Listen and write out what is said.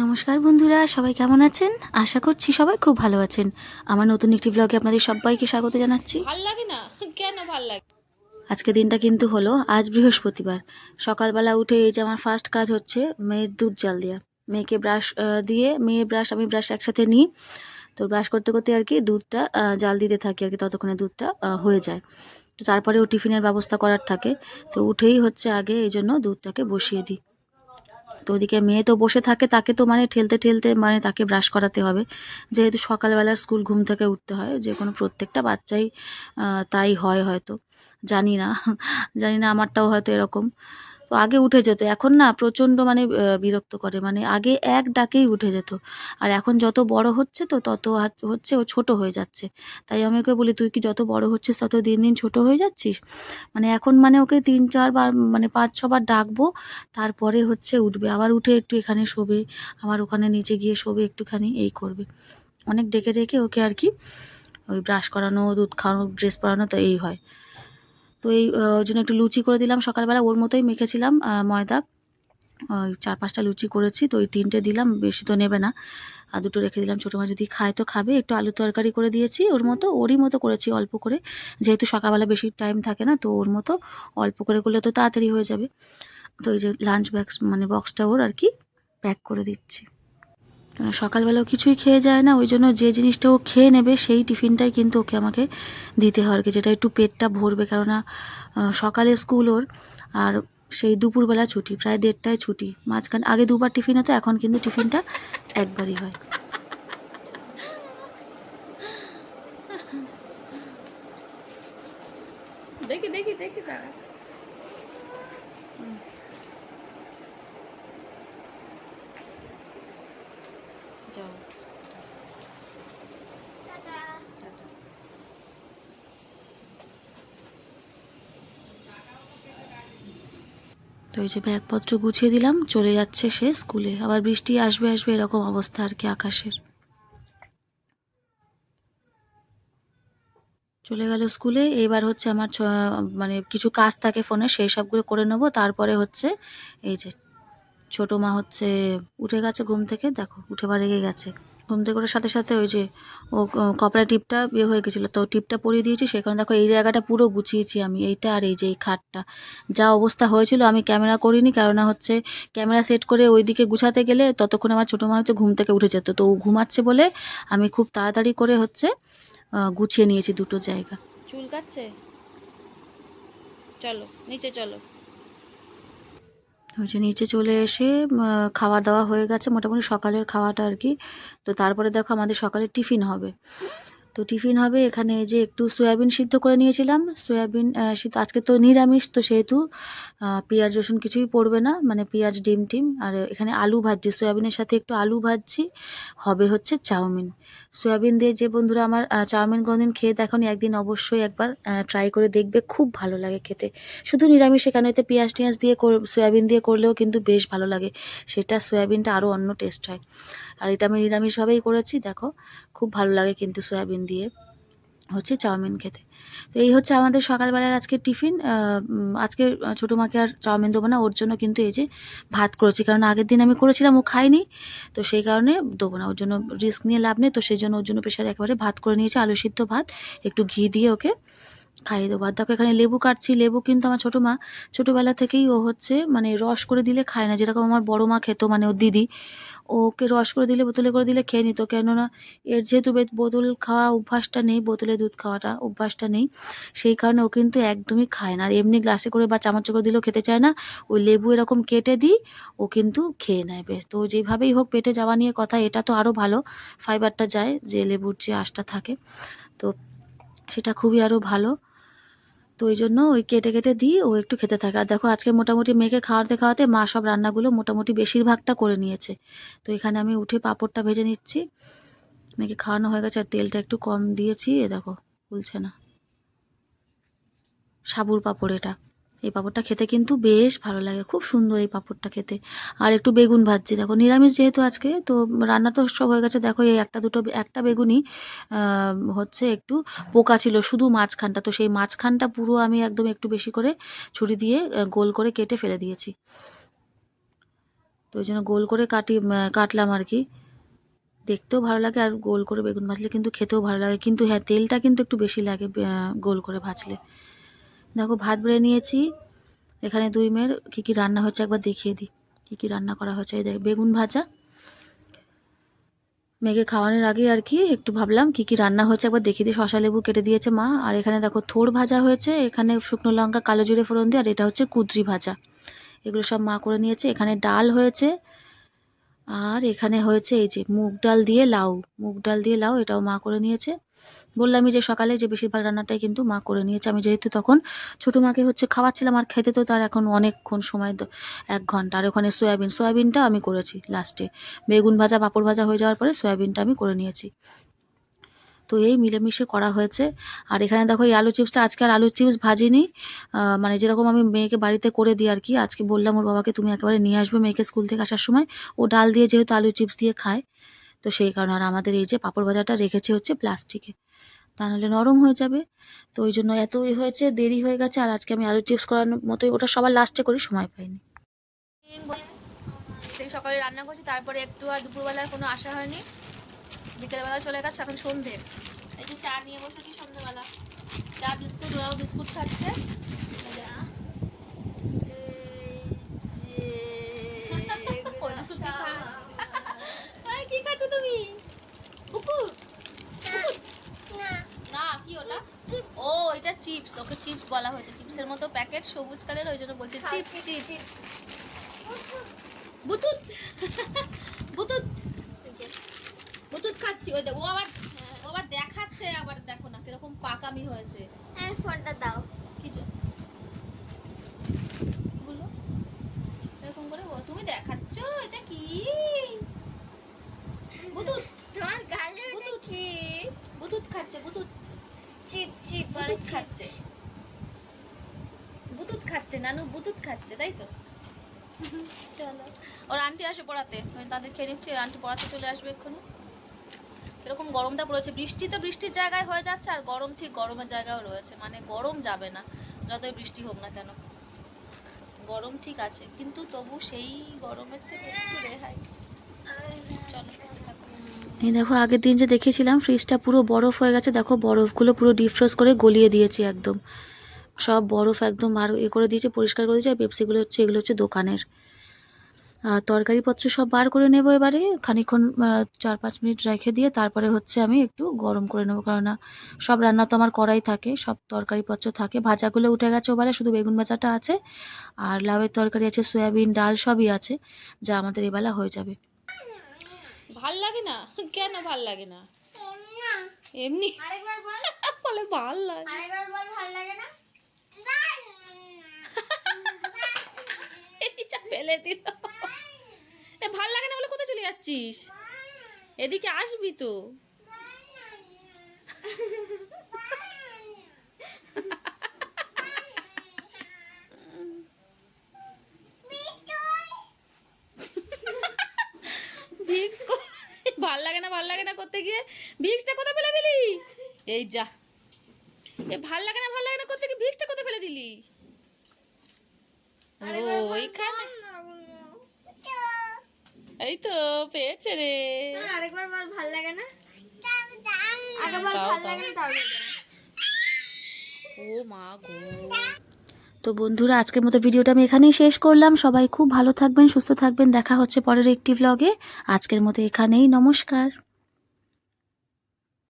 নমস্কার বন্ধুরা সবাই কেমন আছেন? আশা করছি সবাই খুব ভালো আছেন। আমার নতুন একটি ব্লগে আপনাদের সবাইকে স্বাগত জানাচ্ছি। ভালো লাগে না? কেন ভালো লাগে? আজকে দিনটা কিন্তু হলো আজ বৃহস্পতিবার। সকালবেলা উঠে এই যে আমার ফার্স্ট কাজ হচ্ছে মেয়ের দুধ জাল দেওয়া মেয়েকে ব্রাশ দিয়ে মেয়ে ব্রাশ আমি ব্রাশ একসাথে নিই। তো ব্রাশ করতে করতে আর কি দুধটা জাল দিতে থাকি আর কি ততক্ষণে দুধটা হয়ে যায়। তো তারপরে ও টিফিনের ব্যবস্থা করার থাকে। তো উঠেই হচ্ছে আগে এই জন্য দুধটাকে বসিয়ে দিই। তো ওদিকে মেয়ে তো বসে থাকে, তাকে তো মানে ঠেলতে ঠেলতে মানে তাকে ব্রাশ করাতে হবে। যেহেতু সকালবেলার স্কুল ঘুম থেকে উঠতে হয়, যে কোনো প্রত্যেকটা বাচ্চাই তাই হয় হয়তো। জানি না জানি না আমারটাও হয়তো এরকম। তো আগে উঠে যেত। এখন না প্রচণ্ড মানে বিরক্ত করে। মানে আগে এক ডাকেই উঠে যেত। আর এখন যত বড় হচ্ছে তো তত হচ্ছে ও ছোট হয়ে যাচ্ছে। তাই আমি ওকে বলি, তুই কি যত বড় হচ্ছিস তত দিন দিন ছোট হয়ে যাচ্ছিস? মানে এখন মানে ওকে তিন চারবার মানে পাঁচ ছবার ডাকবো, তারপরে হচ্ছে উঠবে। আবার উঠে একটু এখানে শোবে, আবার ওখানে নিচে গিয়ে শোবে, একটুখানি এই করবে। অনেক ডেকে ডেকে ওকে আর কি ওই ব্রাশ করানো, দুধ খাওয়ানো, ড্রেস পরানো তো এই হয়। তো এই জন্য একটু লুচি করে দিলাম। সকালবেলা ওর মতোই মেখেছিলাম ময়দা। চার পাঁচটা লুচি করেছি, তো ওই তিনটে দিলাম, বেশি তো নেবে না। আর দুটো রেখে দিলাম, ছোটো মা যদি খায় তো খাবে। একটু আলু তরকারি করে দিয়েছি ওর মতো, ওরই মতো করেছি অল্প করে। যেহেতু সকালবেলা বেশি টাইম থাকে না, তো ওর মতো অল্প করে করলে তো তাড়াতাড়ি হয়ে যাবে। তো এই যে লাঞ্চ ব্যাগস মানে বক্সটা ওর আর কি প্যাক করে দিচ্ছি। কেন সকালবেলাও কিছুই খেয়ে যায় না, ওই জন্য যে জিনিসটা ও খেয়ে নেবে সেই টিফিনটাই কিন্তু ওকে আমাকে দিতে হয় আর কি, যেটা একটু পেটটা ভরবে। কেননা সকালে স্কুল ওর আর সেই দুপুরবেলা ছুটি, প্রায় দেড়টায় ছুটি। মাঝখানে, আগে দুবার টিফিন হতো, এখন কিন্তু টিফিনটা একবারই হয় দেখি দেখি দেখি দাঁড়া যাও। তো এই যে ব্যাগপত্র গুছিয়ে দিলাম চলে যাচ্ছে সে স্কুলে। আবার বৃষ্টি আসবে আসবে এরকম অবস্থা আর কি আকাশের। চলে গেল স্কুলে এবার হচ্ছে আমার মানে কিছু কাজ থাকে ফোনে সেই সবগুলো করে নেব। তারপরে হচ্ছে এই যে ছোট মা হচ্ছে উঠে গেছে ঘুম থেকে, দেখো, উঠে বা রেগে গেছে। ঘুম থেকে ওঠার সাথে সাথে ওই যে ও কপড়া টিপটা বিয়ে হয়ে গেছিল, তো টিপটা পরিয়ে দিয়েছি সেখানে দেখো এই জায়গাটা পুরো গুছিয়েছি আমি, এইটা আর এই যে এই খাটটা। যা অবস্থা হয়েছিল আমি ক্যামেরা করিনি, কেননা হচ্ছে ক্যামেরা সেট করে ওইদিকে গুছাতে গেলে ততক্ষণ আমার ছোটো মা হচ্ছে ঘুম থেকে উঠে যেত, তো ও ঘুমাচ্ছে বলে আমি খুব তাড়াতাড়ি করে হচ্ছে গুছিয়ে নিয়েছি দুটো জায়গা। চুল কাচ্ছে চলো, নিচে চলো। যে নিচে চলে এসে খাওয়া দাওয়া হয়ে গেছে। মোটামুটি সকালের খাওয়াটা আর কি। তো তারপরে দেখো আমাদের সকালে টিফিন হবে। তো টিফিন হবে এখানে যে একটু সয়াবিন সিদ্ধ করে নিয়েছিলাম। সয়াবিন সিদ্ধ আজকে তো নিরামিষ, তো সেহেতু পেঁয়াজ, রসুন কিছুই পড়বে না মানে পেঁয়াজ, ডিম, টিম। আর এখানে আলু ভাজছি, সয়াবিনের সাথে একটু আলু ভাজছি, হবে হচ্ছে চাউমিন। সয়াবিন দিয়ে যে বন্ধুরা আমার চাউমিন কোনোদিন খেয়ে দেখনি, একদিন অবশ্যই একবার ট্রাই করে দেখবে, খুব ভালো লাগে খেতে। শুধু নিরামিষ এখানে এতে পেঁয়াজ টিয়াজ দিয়ে সয়াবিন দিয়ে করলেও কিন্তু বেশ ভালো লাগে। সেটা সয়াবিনটা আরও অন্য টেস্ট হয়। আর এটা আমি নিরামিষভাবেই করেছি, দেখো। খুব ভালো লাগে কিন্তু সয়াবিন দিয়ে হচ্ছে চাউমিন খেতে। তো এই হচ্ছে আমাদের সকালবেলার আজকে টিফিন। আজকে ছোটো মাকে আর চাউমিন দেবো না, ওর জন্য কিন্তু এই যে ভাত করেছি। কারণ আগের দিন আমি করেছিলাম, ও খায়নি, তো সেই কারণে দেবো না। ওর জন্য রিস্ক নিয়ে লাভ নেই, তো সেই জন্য ওর জন্য প্রেশারে একেবারে ভাত করে নিয়েছি, আলু সিদ্ধ ভাত। একটু ঘি দিয়ে ওকে খাইয়ে দেবো। আর দেখো, এখানে লেবু কাটছি। লেবু কিন্তু আমার ছোটো মা, ছোটোবেলা থেকেই ও হচ্ছে মানে রস করে দিলে খায় না। যেরকম আমার বড় মা খেত মানে ওর দিদি ওকে রস করে দিলে, বোতলে করে দিলে খেয়ে নিত। কেননা এর যেহেতু বোতল খাওয়া অভ্যাসটা নেই, বোতলে দুধ খাওয়াটা অভ্যাসটা নেই, সেই কারণে ও কিন্তু একদমই খায় না। আর এমনি গ্লাসে করে বা চামচ করে দিলেও খেতে চায় না। ওই লেবু এরকম কেটে দিই, ও কিন্তু খেয়ে নেয় বেশ। তো যেভাবেই হোক পেটে যাওয়া নিয়ে কথা, এটা তো আরও ভালো। ফাইবারটা যায়, যে লেবুর যে আঁশটা থাকে, তো সেটা খুবই আরও ভালো। তো ওই জন্য ওই কেটে কেটে দিই, ও একটু খেতে থাকে। আর দেখো, আজকে মোটামুটি মেয়েকে খাওয়াতে খাওয়াতে মা সব রান্নাগুলো মোটামুটি বেশিরভাগটা করে নিয়েছে। তো এখানে আমি উঠে পাঁপড়টা ভেজে নিচ্ছি। মেয়েকে খাওয়ানো হয়ে গেছে, আর তেলটা একটু কম দিয়েছি, এ দেখো বলছে না। সাবুর পাঁপড় এটা। এই পাঁপড়টা খেতে কিন্তু বেশ ভালো লাগে, খুব সুন্দর এই পাঁপড়টা খেতে। আর একটু বেগুন ভাজছি। দেখো, নিরামিষ যেহেতু আজকে, তো রান্না তো সব হয়ে গেছে। দেখো, এই একটা দুটো, একটা বেগুনই হচ্ছে একটু পোকা ছিল, শুধু মাঝখানটা। তো সেই মাঝখানটা পুরো আমি একদম একটু বেশি করে ছুরি দিয়ে গোল করে কেটে ফেলে দিয়েছি। তো ওই জন্য গোল করে কাটি কাটলাম আর কি। দেখতেও ভালো লাগে আর গোল করে বেগুন ভাজলে কিন্তু খেতেও ভালো লাগে। কিন্তু হ্যাঁ তেলটা কিন্তু একটু বেশি লাগে গোল করে ভাজলে। দেখো ভাত বেড়ে নিয়েছি, এখানে দুই মেয়ের কী কী রান্না হচ্ছে একবার দেখিয়ে দিই। কী কী রান্না করা হচ্ছে এই দেখ, বেগুন ভাজা। মেয়েকে খাওয়ানোর আগে আর কি একটু ভাবলাম কি কি রান্না হয়েছে একবার দেখিয়ে দিই। শশা লেবু কেটে দিয়েছে মা, আর এখানে দেখো থোড় ভাজা হয়েছে, এখানে শুকনো লঙ্কা, কালো জিরে ফোড়ন দিয়ে, আর এটা হচ্ছে কুদরি ভাজা। এগুলো সব মা করে নিয়েছে, এখানে ডাল হয়েছে, আর এখানে হয়েছে এই যে মুগ ডাল দিয়ে লাউ, মুগ ডাল দিয়ে লাউ এটাও মা করে নিয়েছে। বললামই যে সকালে যে বেশিরভাগ রান্নাটাই কিন্তু মা করে নিয়েছে। আমি যেহেতু তখন ছোটো মাকে হচ্ছে খাওয়াচ্ছিলাম আর খেতে তো তার এখন অনেকক্ষণ সময় এক ঘণ্টা। আর ওখানে সয়াবিন, সয়াবিনটা আমি করেছি লাস্টে। বেগুন ভাজা, পাঁপড় ভাজা হয়ে যাওয়ার পরে সয়াবিনটা আমি করে নিয়েছি। তো এই মিলেমিশে করা হয়েছে। আর এখানে দেখো এই আলু চিপসটা, আজকে আর আলু চিপস ভাজিনি। মানে যেরকম আমি মেয়েকে বাড়িতে করে দিই আর কি, আজকে বললাম ওর বাবাকে, তুমি একেবারে নিয়ে আসবে মেয়েকে স্কুল থেকে আসার সময়। ও ডাল দিয়ে যেহেতু আলু চিপস দিয়ে খায়, তো সেই কারণে। আর আমাদের এই যে পাঁপড় ভাজাটা রেখেছে হচ্ছে প্লাস্টিকে। তা নাহলে নরম হয়ে যাবে। তো ওই জন্য এত ই হয়েছে, দেরি হয়ে গেছে, আর আজকে আমি আলু চিপস করানোর মতোই ওটা সবার লাস্টে করি, সময় পাইনি। সেই সকালে রান্না করছি, তারপরে একটু আর দুপুরবেলার কোনো আশা হয়নি। বিকেলবেলা চলে গেছে, এখন সন্ধে। এই যে চা নিয়ে বসেছি সন্ধ্যেবেলা চা বিস্কুট, ওরাও বিস্কুট খাচ্ছে। চিপস ওকে চিপস বলা হয়েছে। চিপসের মতো প্যাকেট সবুজ কালার ওই জন্য বলছে চিপস চিপস বুতুত! বুতুত! বুতুত খাচ্ছি ওই দেখ ও আবার ও আবার দেখাচ্ছে আবার দেখো না কীরকম পাকামি হয়েছে। আর ফোনটা দাও। কিছু গুলো এরকম করে ও তুমি দেখাচ্ছ? এটা কি? বুতুত! তোমার গালে বুতুত। কি? বুতুত খাচ্ছে বুতুত! চিপ চিপ বলে বুতুত খাচ্ছে। বুতুত খাচ্ছে নানু বুতুত খাচ্ছে তাই তো? চলো। ওর আন্টি আসে পড়াতে ওই তাদের খেয়ে নিচ্ছে আন্টি পড়াতে চলে আসবে এক্ষুনি। এরকম গরমটা পড়েছে বৃষ্টি তো বৃষ্টির জায়গায় হয়ে যাচ্ছে আর গরম ঠিক গরমের জায়গাও রয়েছে মানে গরম যাবে না যতই বৃষ্টি হোক না কেন। গরম ঠিক আছে কিন্তু তবু সেই গরমের থেকে একটু রেহাই। চলো। এই দেখো, আগের দিন যে দেখেছিলাম ফ্রিজটা পুরো বরফ হয়ে গেছে। দেখো, বরফগুলো পুরো ডিফ্রোজ করে গলিয়ে দিয়েছি একদম। সব বরফ একদম আর এ করে দিয়েছে, পরিষ্কার করে দিয়েছে, আর পেপসিগুলো হচ্ছে, এগুলো হচ্ছে দোকানের। আর তরকারিপত্র সব বার করে নেব এবারে, খানিক্ষণ চার পাঁচ মিনিট রেখে দিয়ে তারপরে হচ্ছে আমি একটু গরম করে নেব। কারণ না সব রান্না তো আমার করাই থাকে, সব তরকারিপত্র থাকে। ভাজাগুলো উঠে গেছে ওবারে, শুধু বেগুন ভাজাটা আছে, আর লাউয়ের তরকারি আছে, সয়াবিন, ডাল সবই আছে, যা আমাদের এবেলা হয়ে যাবে। ভালো লাগে না? কেন ভালো লাগে না? এমনি। আরেকবার বল। বলে ভালো লাগে। আরেকবার বল ভালো লাগে না? এই যা ফেলে দিল। এ ভালো লাগে না বলে কোথায় চলে যাচ্ছিস? এদিকে আসবি তো। ভিক্স ভালো লাগে না ভালো লাগে না করতে গিয়ে? ভিক্সটা কোথায় ফেলে দিলি? এই যা। এ ভালো লাগে না ভালো লাগে না করতে গিয়ে ভিক্সটা কোথায় ফেলে দিলি? ও ওইখানে এই তো পেয়েছে রে। আরেকবার বল ভালো লাগে না? আগেবার ভালো। লাগে না ও মা গো। তো বন্ধুরা, আজকের মতো ভিডিওটা আমি এখানেই শেষ করলাম। সবাই খুব ভালো থাকবেন, সুস্থ থাকবেন। দেখা হচ্ছে পরের একটি ব্লগে আজকের মতো এখানেই। নমস্কার।